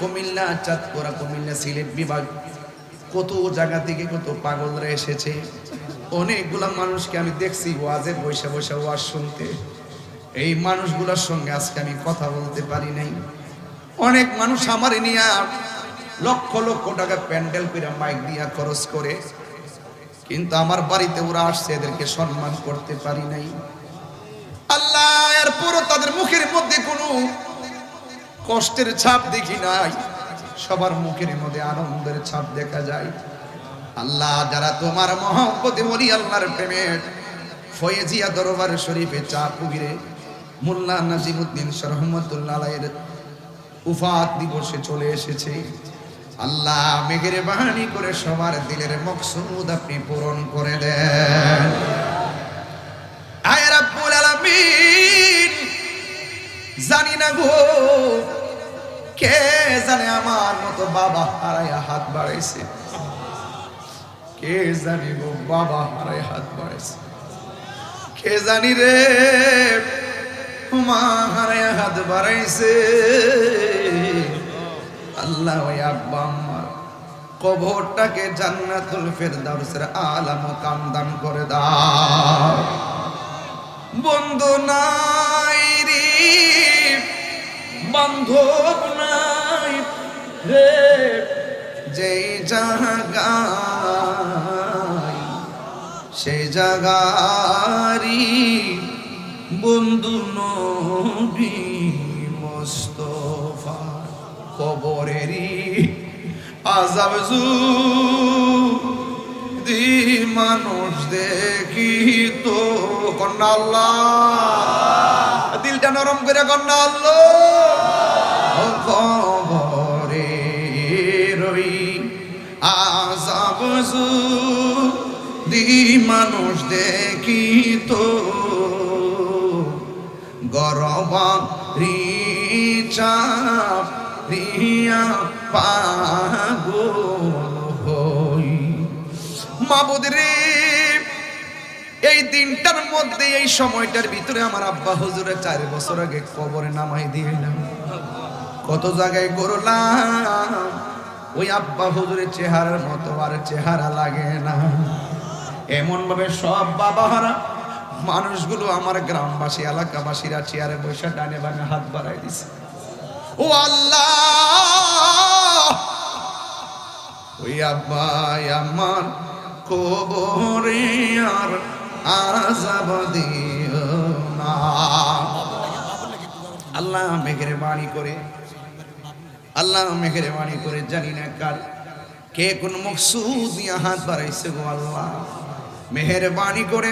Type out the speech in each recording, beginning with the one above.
কুমিল্লা, চাঁদপুরা, কুমিল্লা, সিলেট বিভাগ। কত জায়গা থেকে কত পাগলরা এসেছে। অনেকগুলা মানুষকে আমি দেখছি বসে বসে ওয়াজ শুনতে। এই মানুষগুলোর সঙ্গে আজকে আমি কথা বলতে পারি নাই। অনেক মানুষ আমার নিয়ে লক্ষ লক্ষ টাকা প্যান্ডেল করে মাইক দিয়া খরচ করে। কিন্তু আমার বাড়িতে ওরা আসছে, এদেরকে সম্মান করতে পারি নাই। আল্লাহ এরপরও তাদের মুখের মধ্যে কোনো কষ্টের ছাপ দেখি নাই। সবার মুখের মধ্যে আনন্দের ছাপ দেখা যায়। আল্লাহ, যারা তোমার মহব্বতে বলি আল্লাহর প্রেমের ফয়েজিয়া দরবার শরীফে চা পুগিরে মোল্লা নাজিমুদ্দিন সরহমতুল্লাহ উফাত দিবসে চলে এসেছে। আল্লাহ, মেঘের বাহানি করে সবার দিলের মকসুদ আপনি পূরণ করে দেন। না গো। কে জানে আমার মতো বাবা হারাইয়া হাত বাড়াইছে? কে জানি গো বাবা হারাই হাত বাড়াইছে? কে জানি রে, মা হাত বাড়াইছে? আল্লাহ ওই আব্বা আম্মার কবরটাকে জান্নাতুল ফেরদাউসের দান করে দাও। বন্ধু রে বান্ধব নাই রে। যেই জায়গায় সেই জাগারি বন্ধু নবী মোস্তফা কবরেরই আজাব দি মানুষ দেখি তো, কন্যা আল্লাহ, দিলটা নরম করে কন্যা আল্লাহ। রই। আজাব দি মানুষ দেখি তো গরবা রিচাপ হই। রে, এই দিনটার মধ্যে, এই সময়টার ভিতরে আমার আব্বা হুজুরের চার বছর আগে কবরে নামাই দিলাম। কত জায়গায় করলাম। ওই আব্বা হুজুরের চেহারার মতো আর চেহারা লাগে না। এমন ভাবে সব বাবা হারা মানুষগুলো আমার গ্রামবাসী, এলাকাবাসীরা চেয়ারে বসে ডানে বামে হাত বাড়াই দিছে। ও আল্লাহ! ওই আব্বাই আমার কবরে আর আজাব দিও না। আল্লাহ মেঘের বাণী করে আল্লাহ মেঘের বাণী করে জানি না কার। কে কোন মকসুদ হাত বাড়াইছে গো আল্লাহ? মেহের বাণী করে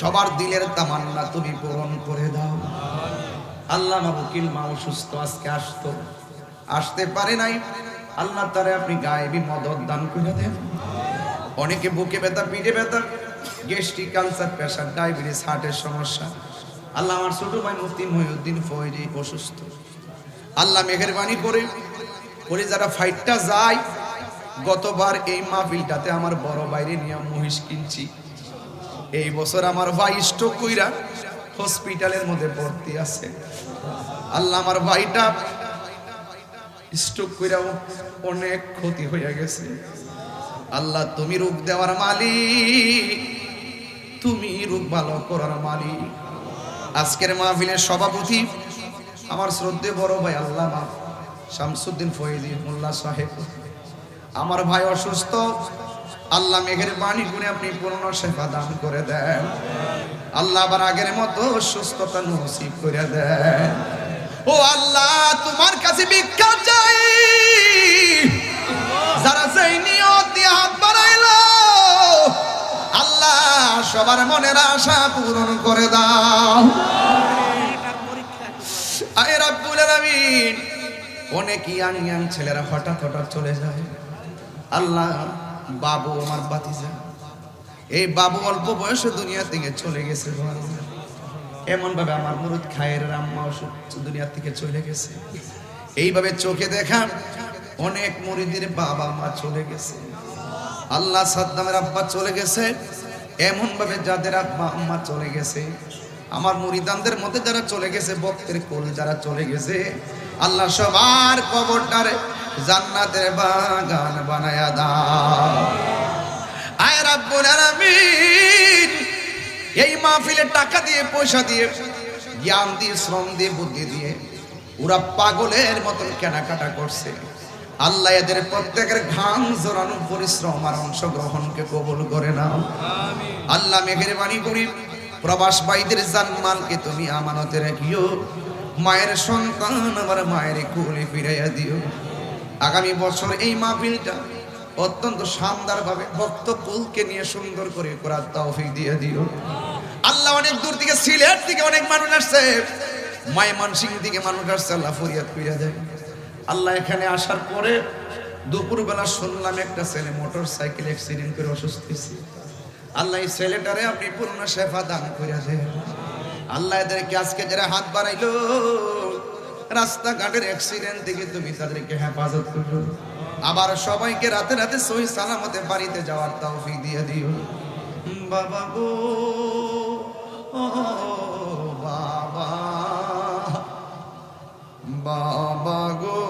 সবার দিলের তামান্না তুমি পূরণ করে দাও। আল্লাহ মাবুকিল মা অসুস্থ আজকে আসতো। আসতে পারে নাই, আল্লাহ তারে আপনি গায়েবী মদত দান করে দেন। অনেকে বুকে ব্যথা, পিঠে ব্যথা, গ্যাস্ট্রিক ক্যান্সার প্রেশার, ডায়াবেটিস, হার্টের সমস্যা। আল্লাহ আমার ছোট ভাই মুফতি মহিউদ্দিন ফয়েজি অসুস্থ। আল্লাহ মেহেরবানি করে করে যারা ফাইটটা যায়, গতবার এই মাহফিলটাতে আমার বড় বাইরে নিয়ে মহিষ কিনছি। এই বছর আমার ভাই স্ট্রোক কইরা হসপিটালের মধ্যে ভর্তি আছে। আল্লাহ আমার ভাইটা স্ট্রোক কইরা অনেক ক্ষতি হয়ে গেছে। আল্লাহ তুমি রোগ দেওয়ার মালিক, তুমি রোগ ভালো করার মালিক। আজকের মাহফিলের সভাপতি আমার শ্রদ্ধে বড় ভাই আল্লাহ শামসুদ্দিন ফয়েজি মোল্লা সাহেব। আমার ভাই অসুস্থ, আল্লাহ মেঘের বাণী গুণে আপনি পূর্ণ সেবা দান করে দেন। আল্লাহ আবার আগের মতো সুস্থতা নসিব করে দেন। ও আল্লাহ, তোমার কাছে ভিক্ষা চাই। যারা সেই নিয়ত দিয়ে হাত বাড়াইলো, আল্লাহ সবার মনের আশা পূরণ করে দাও। আয় রাব্বুল আলামিন। অনেক ইয়াং ইয়াং ছেলেরা হঠাৎ হঠাৎ চলে যায়? আল্লাহ, বাবু আমার বাতিজা। এই বাবু অল্প বয়সে দুনিয়া থেকে চলে গেছে এমন ভাবে আমার মুরুদ খায়ের আম্মা অসুখ দুনিয়া থেকে চলে গেছে। এইভাবে চোখে দেখা অনেক মুরিদের বাবা মা চলে গেছে। আল্লাহ সাদ্দামের আব্বা চলে গেছে। এমন ভাবে যাদের আব্বা আম্মা চলে গেছে। আমার মুরিদানদের মধ্যে যারা চলে গেছে, ভক্তের কোল যারা চলে গেছে, আল্লাহ সবার কবরটার জান্নাতের বাগান বানায়া দাও। আয় রাব্বুল আলামিন, এই মাহফিলে টাকা দিয়ে, পয়সা দিয়ে, জ্ঞান দিয়ে, শ্রম দিয়ে, বুদ্ধি দিয়ে ওরা পাগলের মতন কেনাকাটা করছে। আল্লাহ এদের প্রত্যেকের ঘাম জোরানো পরিশ্রম আর অংশগ্রহণকে কবুল করে নাও। আল্লাহ মেঘের বাণী করি প্রবাস ভাইদের জানমালকে তুমি আমানতে রাখিও। মায়ের সন্তান আমার মায়ের কুলে ফিরাইয়া দিও। আগামী বছর এই মাহফিলটা অত্যন্ত শানদার ভাবে ভক্ত কুলকে নিয়ে সুন্দর করে করার তৌফিক দিয়ে দিও। আল্লাহ অনেক দূর থেকে, সিলেট থেকে অনেক মানুষ আসছে। মায় মানসিং থেকে মানুষ আসছে, আল্লাহ ফরিয়াদ কইরা দেয়। আল্লাহ এখানে আসার পরে দুপুরবেলা শুনলাম একটা ছেলে মোটর সাইকেল অ্যাক্সিডেন্ট করে অসুস্থ হয়েছে। আল্লাহ ছেলেটারে আপনি পূর্ণ শেফা দান করে আল্লাহ এদেরকে আজকে যারা হাত বাড়াইলো, রাস্তাঘাটের অ্যাক্সিডেন্ট থেকে তুমি তাদেরকে হেফাজত করো আবার সবাইকে রাতে রাতে সহি সালামতে বাড়িতে যাওয়ার তৌফিক দিয়ে দিও। বাবা গো বাবা বাবা গো।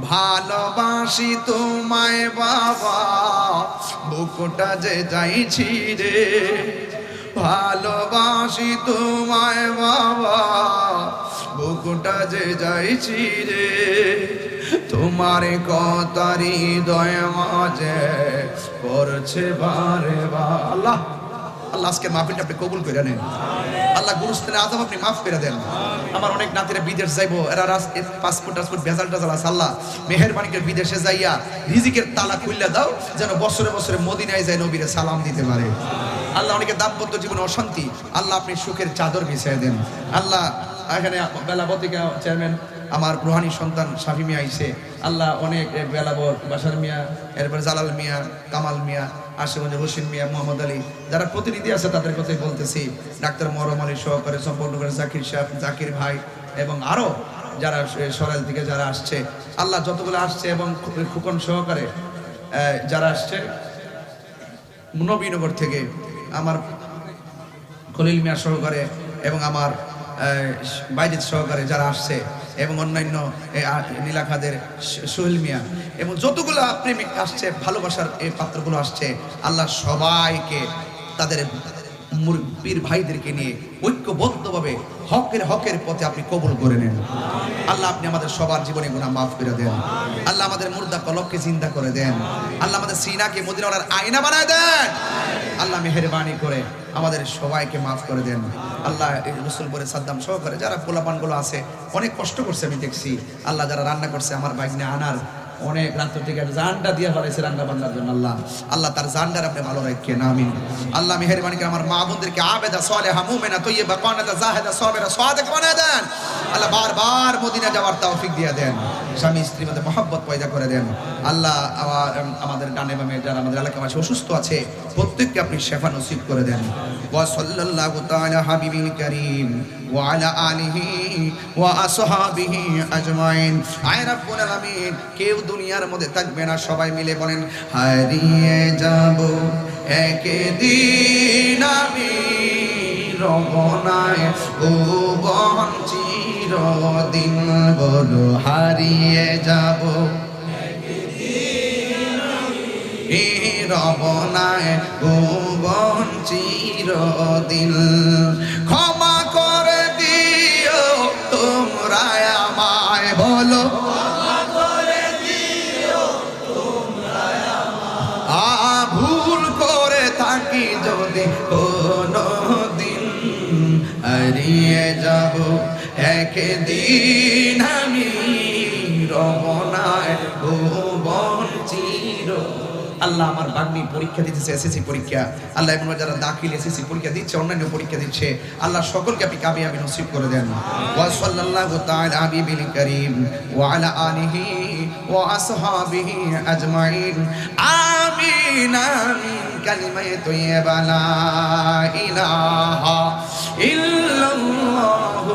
ভালোবাসি তোমায় বাবা, বুকটা যে যাইছি রে। ভালোবাসি তোমায় বাবা, বুকটা যে যাইছি রে। তোমার কতারি দয় মাঝে করছে বারে বা আল্লাহ মাহফিলটা আপনি কবুল করে নেন। আল্লাহ গুরুস্থানে আজম আপনি মাফ করে দেন। আমার অনেক নাতিরা বিদেশ যাইবো, এরা পাসপোর্ট টাসপোর্ট, ভেজাল টাজাল আছে, আল্লাহ। বিদেশে যাইয়া রিজিকের তালা খুললে দাও, যেন বছরে বছরে মদিনায় যায় নবীরে সালাম দিতে পারে। আল্লাহ অনেকে দাম্পত্য জীবনে অশান্তি, আল্লাহ আপনি সুখের চাদর বিছিয়ে দেন। আল্লাহ, এখানে বেলাবতিকা চেয়ারম্যান, আমার রুহানি সন্তান শাফি মিয়া আইসে আল্লাহ অনেক বেলাবর বাসার মিয়া, এরপর জালাল মিয়া, কামাল মিয়া আশেগঞ্জ হোসেন মিয়া, মোহাম্মদ আলী, যারা প্রতিনিধি আছে তাদের কথাই বলতেছি। ডাক্তার মরম আলী সহকারে সম্পন্ন করে জাকির সাহেব, জাকির ভাই এবং আরও যারা সরাইল থেকে যারা আসছে। আল্লাহ যতগুলো আসছে এবং খুকন সহকারে যারা আসছে নবীনগর থেকে আমার খলিল মিয়া সহকারে এবং আমার বাইজিৎ সহকারে যারা আসছে এবং অন্যান্য নীলাখাদের সোহেল মিয়া। এবং যতগুলো প্রেমিক আসছে, ভালোবাসার এই পাত্রগুলো আসছে, আল্লাহ সবাইকে তাদের মুর- পীর ভাইদেরকে নিয়ে ঐক্যবদ্ধভাবে হকের হকের পথে আপনি কবুল করে নেন। আল্লাহ আপনি আমাদের সবার জীবনে গুণা মাফ করে দেন। আল্লাহ আমাদের মুর্দা কলককে চিন্তা করে দেন। আল্লাহ আমাদের সিনাকে মদিনার আয়না বানায় দেন। আল্লাহ মেহরবানি করে আমাদের সবাইকে মাফ করে দেন। আল্লাহ রসুল করে সাদ্দাম সহকারে যারা পোলাপানগুলো আছে, অনেক কষ্ট করছে আমি দেখছি। আল্লাহ যারা রান্না করছে, আমার বাইকনে আনার অনেক রাত্র থেকে জানটা দিয়ে ফেলাইছে রান্না বান্নার জন্য আল্লাহ। আল্লাহ তার জানটার আপনি ভালো রাখেন, আমিন। আল্লাহ মেহরবানি আমার মা বোনদেরকে আবেদা, সালেহা, মুমিনা, তৈয়বা কানাতা জাহেদা, সাবিরা, সাদেক বানায় দেন। আল্লাহ বারবার মদিনা যাওয়ার তৌফিক দিয়ে দেন। স্বামী স্ত্রীর মধ্যে মহব্বত পয়দা করে দেন। আল্লাহ আমাদের ডানে বামে যারা আমাদের এলাকাবাসী অসুস্থ আছে, প্রত্যেককে আপনি শেফা নসিব করে দেন। কেউ দুনিয়ার মধ্যে থাকবে না, সবাই মিলে বলেন, হারিয়ে যাব একদিন আমি রবনায় ও বঞ্চির দিন বলো, হারিয়ে যাব। রবনায় ও বঞ্চির ক্ষমা করে দিও তোমরা আমায়, বলো। ভুল করে থাকি যদি কোনো দিন আরে একদিন আমি রবনায় ভুবন চির। আল্লাহ আমার বাগ্নি পরীক্ষা দিতেছে, এসএসসি পরীক্ষা। আল্লাহ এখন যারা দাখিল এসএসসি পরীক্ষা দিচ্ছে, অন্যান্য পরীক্ষা দিচ্ছে, আল্লাহ সকলকে আপনি কামিয়াবি নসিব করে দেন। ওয়া সাল্লাল্লাহু তাআলা হাবিবিল কারীম, ওয়া আলা আলিহি ওয়া আসহাবিহি আজমাইন। আমিন আমিন, কালিমায়ে তৈয়বা লা ইলাহা ইল্লাল্লাহু